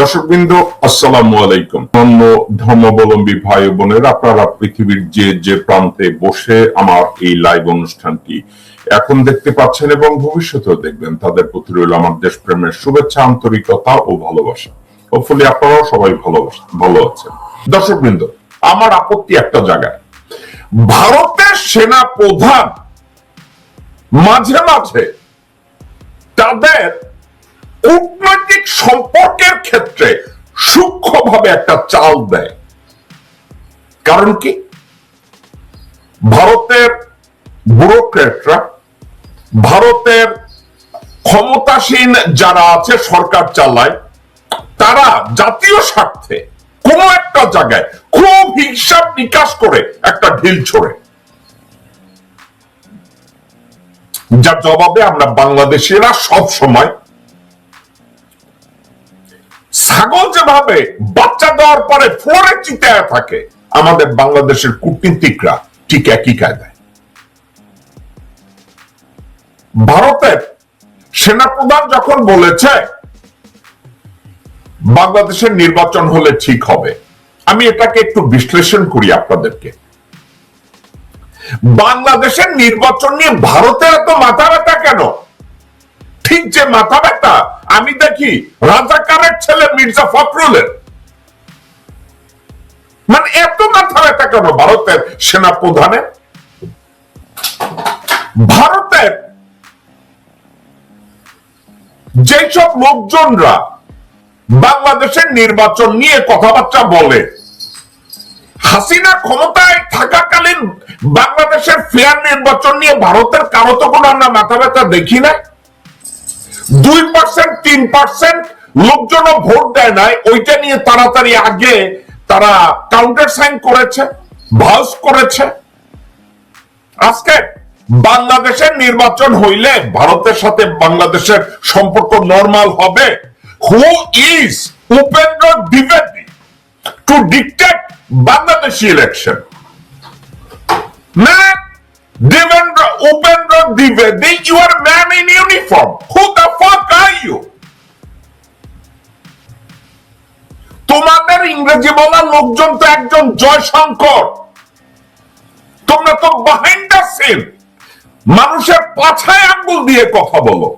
দর্শকবৃন্দ, আসসালামু আলাইকুম। অন্য ধর্মাবলম্বী ভাই বোনেরা, আপনারা পৃথিবীর যে যে প্রান্তে বসে আমার এই লাইভ অনুষ্ঠানটি এখন দেখতে পাচ্ছেন এবং ভবিষ্যতেও দেখবেন, তাদের প্রতি রইল আমার শুভেচ্ছা, আন্তরিকতা ও ভালোবাসা। হোপফুলি আপনারাও সবাই ভালো আছেন। আমার আপত্তি একটা জায়গায়। ভারতের সেনা প্রধান মাঝে মাঝে তাদের কূটনৈতিক সম্পর্কের ক্ষেত্রে সূক্ষ্মভাবে একটা চাল দেয়। কারণ কি? ভারতের ব্যুরোক্রেটরা ভারতের ক্ষমতাসীন যারা আছে, সরকার চালায়, তারা জাতীয় স্বার্থে কোন একটা জায়গায় খুব হিসাব নিকাশ করে একটা ঢিল ছোড়ে। যার জবাবে আমরা বাংলাদেশিরা সব সময় ছাগল যেভাবে বাচ্চা দেওয়ার পরে ফ্লোরে চিতায় থাকে, আমাদের বাংলাদেশের কূটনীতিকরা ঠিক একই কায়দায়। ভারতের সেনাপ্রধান যখন বলেছে, বাংলাদেশের নির্বাচন হলে ঠিক হবে। আমি এটাকে একটু বিশ্লেষণ করি আপনাদেরকে। বাংলাদেশের নির্বাচন নিয়ে ভারতের এত মাথা ব্যথা কেন? ঠিক যে মাথা ব্যথা আমি দেখি রাজাকারের ছেলে মির্জা ফখরুলের। মানে এত মাথা ব্যথা কেন ভারতের সেনা প্রধানের ভারতের যেসব লোকজনরা বাংলাদেশের নির্বাচন নিয়ে কথাবার্তা বলে, হাসিনা ক্ষমতায় থাকাকালীন বাংলাদেশের ফেয়ার নির্বাচন নিয়ে ভারতের কারও তো কোনো আমরা মাথা ব্যথা দেখি না দুই পার্সেন্ট তিন পার্সেন্ট লোকজনও ভোট দেয় নাই। ওইটা নিয়ে তাড়াতাড়ি আগে তারা কাউন্টার সাইন করেছে ভাউস করেছে। আজকে বাংলাদেশের নির্বাচন হইলে ভারতের সাথে বাংলাদেশের সম্পর্ক নর্মাল হবে। Who is Upendra দ্বিবেদী to dictate Bangladeshi election Man, Devendra Upendra Divedi, you are a man in uniform. Who the fuck are you? তোমাদের ইংরেজি বলা লোকজন তো একজন জয়শঙ্কর তোমরা তো বাহাইন্ড দ্য সিন মানুষের পাছায় আঙ্গুল দিয়ে কথা বলো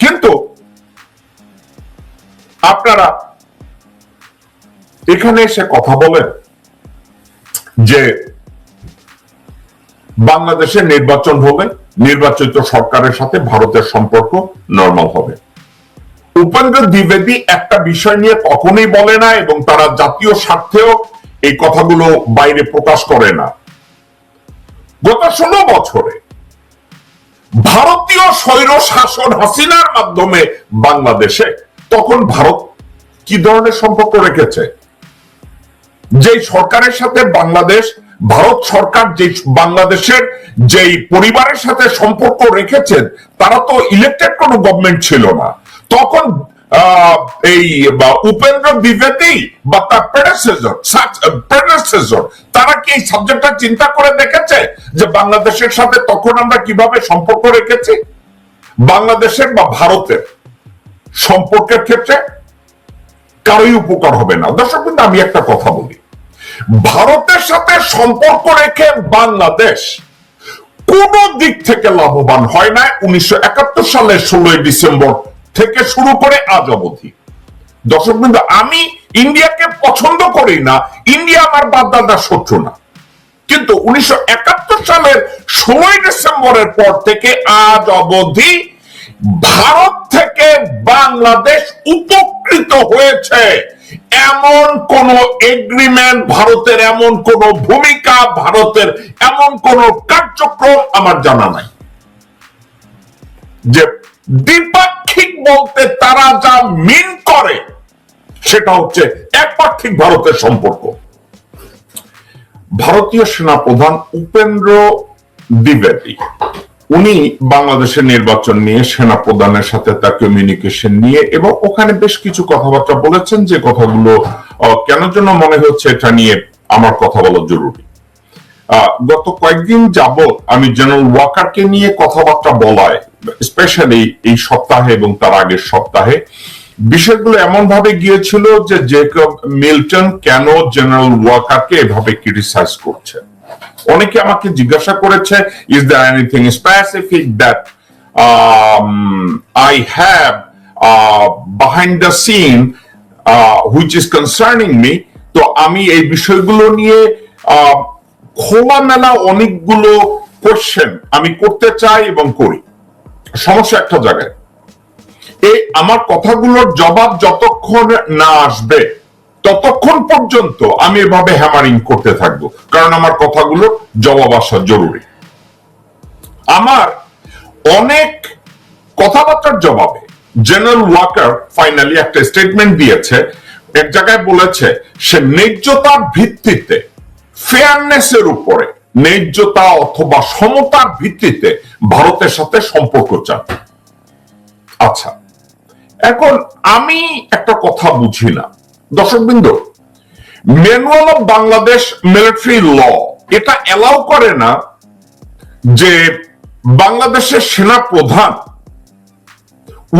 কিন্তু আপনারা এখানে এসে কথা বলেন যে বাংলাদেশের নির্বাচন হবে, নির্বাচিত সরকারের সাথে ভারতের সম্পর্ক নর্মাল হবে। উপেন্দ্র দ্বিবেদী একটা বিষয় নিয়ে কখনোই বলে না এবং তারা জাতীয় স্বার্থেও এই কথাগুলো বাইরে প্রকাশ করে না। গত ষোলো বছরে ভারতীয় স্বৈর শাসন হাসিনার মাধ্যমে বাংলাদেশে তখন ভারত কি ধরনের সম্পর্ক রেখেছে? যে সরকারের সাথে বাংলাদেশ, ভারত সরকার যে বাংলাদেশের যেই পরিবারের সাথে সম্পর্ক রেখেছেন, তারা তো ইলেকটেড কোনো গভর্নমেন্ট ছিল না। তখন এই উপেন্দ্র দ্বিবেদী বা তার প্রেডেসেসর প্রেডেসেসর তারা কি এই সাবজেক্টটা চিন্তা করে দেখেছে যে বাংলাদেশের সাথে তখন আমরা কীভাবে সম্পর্ক রেখেছি? বাংলাদেশের বা ভারতের সম্পর্কের ক্ষেত্রে কারোই উপকার হবে না। দর্শক কিন্তু আমি একটা কথা বলি। ভারতের সাথে সম্পর্ক রেখে বাংলাদেশ কোন দিক থেকে লাভবান হয় না উনিশশো সালের ষোলোই ডিসেম্বর থেকে শুরু করে আজ অবধি। দর্শক বিন্দু, আমি ইন্ডিয়াকে পছন্দ করি না। ইন্ডিয়া আমার বাপদাদার শত্রু না। কিন্তু উনিশশো একাত্তর সালের ষোলোই ডিসেম্বরের পর থেকে আজ অবধি ভারত থেকে বাংলাদেশ উপকৃত হয়েছে। এমন কোন এগ্রিমেন্ট ভারতের, এমন কোন ভূমিকা ভারতের, এমন কোন কার্যক্রম আমার জানা নাই। যে দ্বিপাক্ষিক বলতে তারা যা মিন করে, সেটা হচ্ছে একপাক্ষিক ভারতের সম্পর্ক। ভারতীয় সেনাপ্রধান উপেন্দ্র দ্বিবেদী উনি বাংলাদেশের নির্বাচন নিয়ে সেনা প্রধানের সাথে তার কমিউনিকেশন নিয়ে এবং ওখানে বেশ কিছু কথাবার্তা বলেছেন যে কথাগুলো কেন যেন মনে হচ্ছে এটা নিয়ে আমার কথা বলা জরুরি। গত কয়েকদিন যাবত আমি জেনারেল ওয়াকারকে নিয়ে কথাবার্তা বলায় স্পেশালি এই সপ্তাহে এবং তার আগের সপ্তাহে। বিষয়গুলো এমন ভাবে গিয়েছিল যে জেকব মিল্টন কেন জেনারেল ওয়াকারকে এভাবে ক্রিটিসাইজ করছে অনেকে আমাকে জিজ্ঞাসা করেছে is there anything specific that I have behind the scene which is concerning me তো আমি এই বিষয়গুলো নিয়ে খোলামেলা অনেকগুলো কোশ্চেন আমি করতে চাই এবং করি। সমস্যা একটা জায়গায়। এই আমার কথাগুলোর জবাব যতক্ষণ না আসবে ততক্ষণ পর্যন্ত আমি এভাবে হ্যামারিং করতে থাকব। কারণ আমার কথাগুলো জবাব আসা জরুরি। আমার অনেক কথাবার্তার জবাবে জেনারেল ওয়াকার ফাইনালি একটা স্টেটমেন্ট দিয়েছে। এক জায়গায় বলেছে, সে ন্যায্যতার ভিত্তিতে ফেয়ারনেসের উপরে, ন্যায্যতা অথবা সমতার ভিত্তিতে ভারতের সাথে সম্পর্ক চান আচ্ছা এখন আমি একটা কথা বুঝি না। দর্শকবৃন্দ manual of Bangladesh military law এটা এলাও করে না যে বাংলাদেশের সেনা প্রধান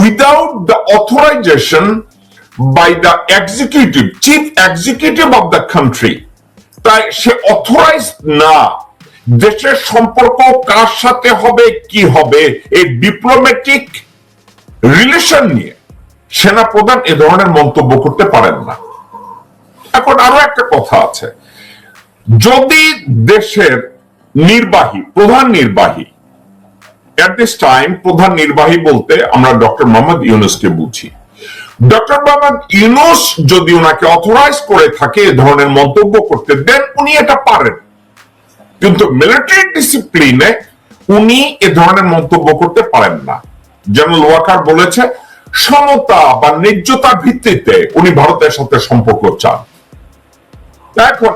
without the authorisation by the executive chief executive of the country তাই সে অথরাইজ না দেশের সম্পর্ক কার সাথে হবে, কি হবে, এই ডিপ্লোম্যাটিক রিলেশন নিয়ে। সেনা প্রধান এ ধরনের মন্তব্য করতে পারেন না। এখন আরও একটা কথা আছে। যদি দেশের নির্বাহী, প্রধান নির্বাহী এট দিস টাইম প্রধান নির্বাহী বলতে আমরা ডক্টর মোহাম্মদ ইউনুসকে বুঝি। ডক্টর মোহাম্মদ ইউনুস যদি ওনাকে অথরাইজ করে থাকে এ ধরনের মন্তব্য করতে দেন উনি এটা পারেন। কিন্তু মিলিটারি ডিসিপ্লিনে উনি এ ধরনের মন্তব্য করতে পারেন না। জেনারেল ওয়াকার বলেছে সমতা বা ন্যায্যতার ভিত্তিতে উনি ভারতের সাথে সম্পর্ক চান। এখন,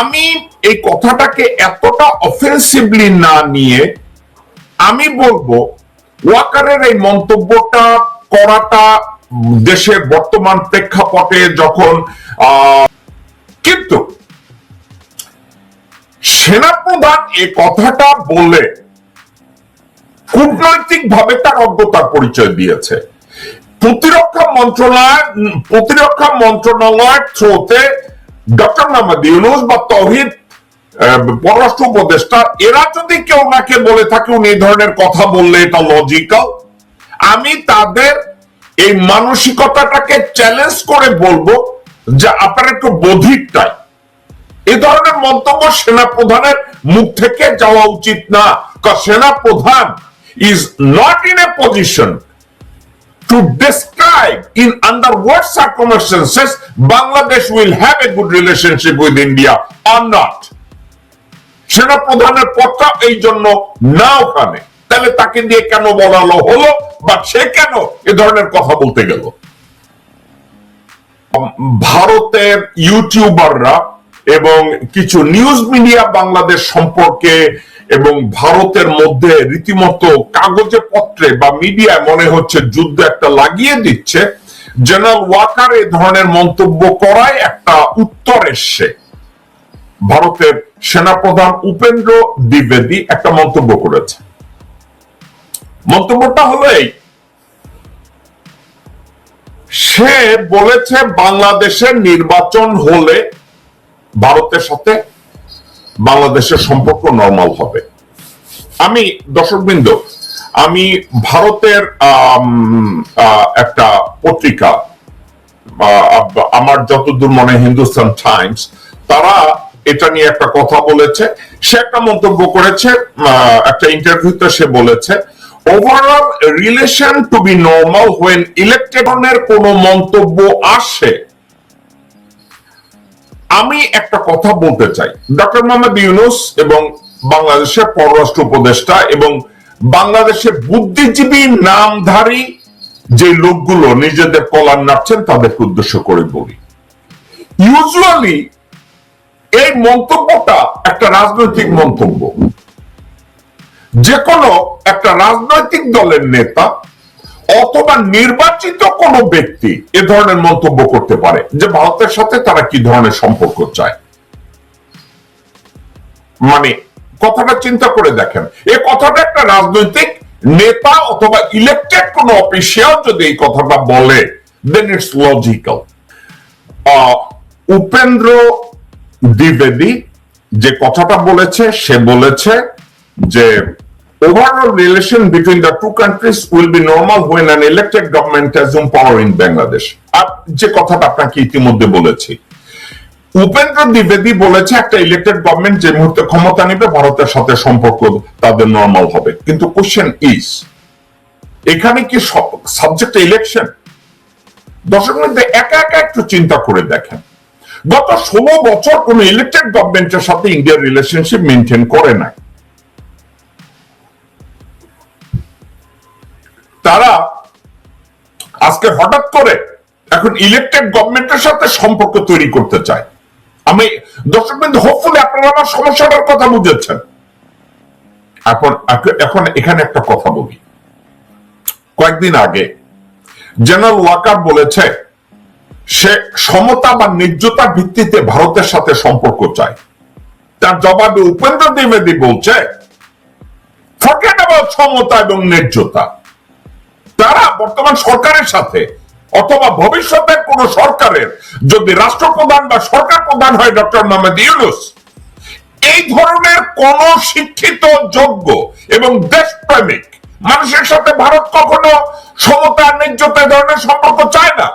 আমি এই কথাটাকে এতটা অফেন্সিভলি না নিয়ে আমি বলব, ওয়াকারের এই মন্তব্যটা করাটা দেশের বর্তমান প্রেক্ষাপটে যখন কিন্তু সেনাপ্রধান এ কথাটা বলে কূটনৈতিক ভাবে তার অজ্ঞতার পরিচয় দিয়েছে। প্রতিরক্ষা মন্ত্রণালয়, প্রতিরক্ষা মন্ত্রণালয়ের থ্রোতে ডক্টর মোহাম্মদ ইউনুস বা তহিদ পররাষ্ট্র উপদেষ্টা, এরা যদি কেউ ওনাকে বলে থাকে উনি এই ধরনের কথা বললে এটা লজিক্যাল আমি তাদের এই মানসিকতাটাকে চ্যালেঞ্জ করে বলব যে আপনার একটু বধিরটাই এ ধরনের মন্তব্য সেনা প্রধানের মুখ থেকে যাওয়া উচিত না, কারণ সেনা প্রধান is not in a position to describe. In under what circumstances Bangladesh will have a good relationship with India or not. সেনা পদটা এই জন্য না ওখানে। তাহলে তাকে দিয়ে কেন বলালো হলো? বা সে কেন এ ধরনের কথা বলতে গেল? ভারতের ইউটিউবাররা এবং কিছু নিউজ মিডিয়া বাংলাদেশ সম্পর্কে এবং ভারতের মধ্যে রীতিমতো কাগজে পত্রে বা মিডিয়ায় মনে হচ্ছে যুদ্ধ একটা লাগিয়ে দিচ্ছে। জেনারেল ওয়াকার এ ধরনের মন্তব্য করায় একটা উত্তর এসছে। ভারতের সেনাপ্রধান উপেন্দ্র দ্বিবেদী একটা মন্তব্য করেছে। মন্তব্যটা হলো এই। সে বলেছে বাংলাদেশের নির্বাচন হলে ভারতের সাথে বাংলাদেশের সম্পর্ক নর্মাল হবে। আমি দর্শকবৃন্দ, আমি ভারতের একটা পত্রিকা আমার যতদূর মনে হিন্দুস্তান টাইমস তারা এটা নিয়ে একটা কথা বলেছে। সে একটা মন্তব্য করেছে একটা ইন্টারভিউতে সে বলেছে overall relation to be normal when ইলেকট্রনের কোন মন্তব্য আসে আমি একটা কথা বলতে চাই। ডক্টর মোহাম্মদ ইউনুস এবং বাংলাদেশের পররাষ্ট্র উপদেষ্টা এবং বাংলাদেশের বুদ্ধিজীবী নামধারী যে লোকগুলো নিজেদের কলার নাড়ছেন, তাদেরকে উদ্দেশ্য করে বলি। ইউজুয়ালি এই মন্তব্যটা একটা রাজনৈতিক মন্তব্য। যে কোনো একটা রাজনৈতিক দলের নেতা অথবা নির্বাচিত কোনো ব্যক্তি এ ধরনের মন্তব্য করতে পারে যে ভারতের সাথে তারা কি ধরনের সম্পর্ক চায়। মানে কথাটা চিন্তা করে দেখেন। এই কথাটা একটা রাজনৈতিক নেতা অথবা ইলেকটেড কোন অফিসিয়াল যদি এই কথাটা বলে দেন ইটস লজিক্যাল উপেন্দ্র দ্বিবেদী যে কথাটা বলেছে, সে বলেছে যে overall relation between the two countries will be normal when an elected government assume power in Bangladesh. যে কথাটা আপনাকে ইতিমধ্যে বলেছি, উপেন্দ্র দ্বিবেদী বলেছে একটা ইলেক্টেড গভর্নমেন্ট যে মুহূর্তে ক্ষমতা নিবে, ভারতের সাথে সম্পর্ক তাদের নর্মাল হবে। কিন্তু কোশ্চেন ইজ এখানে কি সাবজেক্ট ইলেকশন দর্শক একা একা একটু চিন্তা করে দেখেন। গত ষোলো বছর কোন ইলেক্টেড গভর্নমেন্টের সাথে ইন্ডিয়ার রিলেশনশিপ মেনটেন করে নাই। তারা আজকে হঠাৎ করে এখন ইলেক্টেড গভর্নমেন্টের সাথে সম্পর্ক তৈরি করতে চায়। আমি, দর্শক বিন্দু হোপফুলি আপনারা আমার সমস্যাটার কথা বুঝেছেন। এখন এখন এখানে একটা কথা বলি। কয়েকদিন আগে জেনারেল ওয়াকার বলেছে, সে সমতা বা ন্যায্যতার ভিত্তিতে ভারতের সাথে সম্পর্ক চায়। তার জবাবে উপেন্দ্র দ্বিবেদী বলছে সমতা এবং ন্যায্যতা তারা বর্তমান সরকারের সাথে অথবা ভবিষ্যতের কোন সরকারের, যদি রাষ্ট্রপ্রধান বা সরকার প্রধান হয় ডক্টর মোহাম্মদ ইউনুস, এই ধরনের কোন শিক্ষিত, যোগ্য এবং দেশপ্রেমিক মানুষের সাথে ভারত কখনো সমতা ন্যায্যতা ধরনের সম্পর্ক চায় না।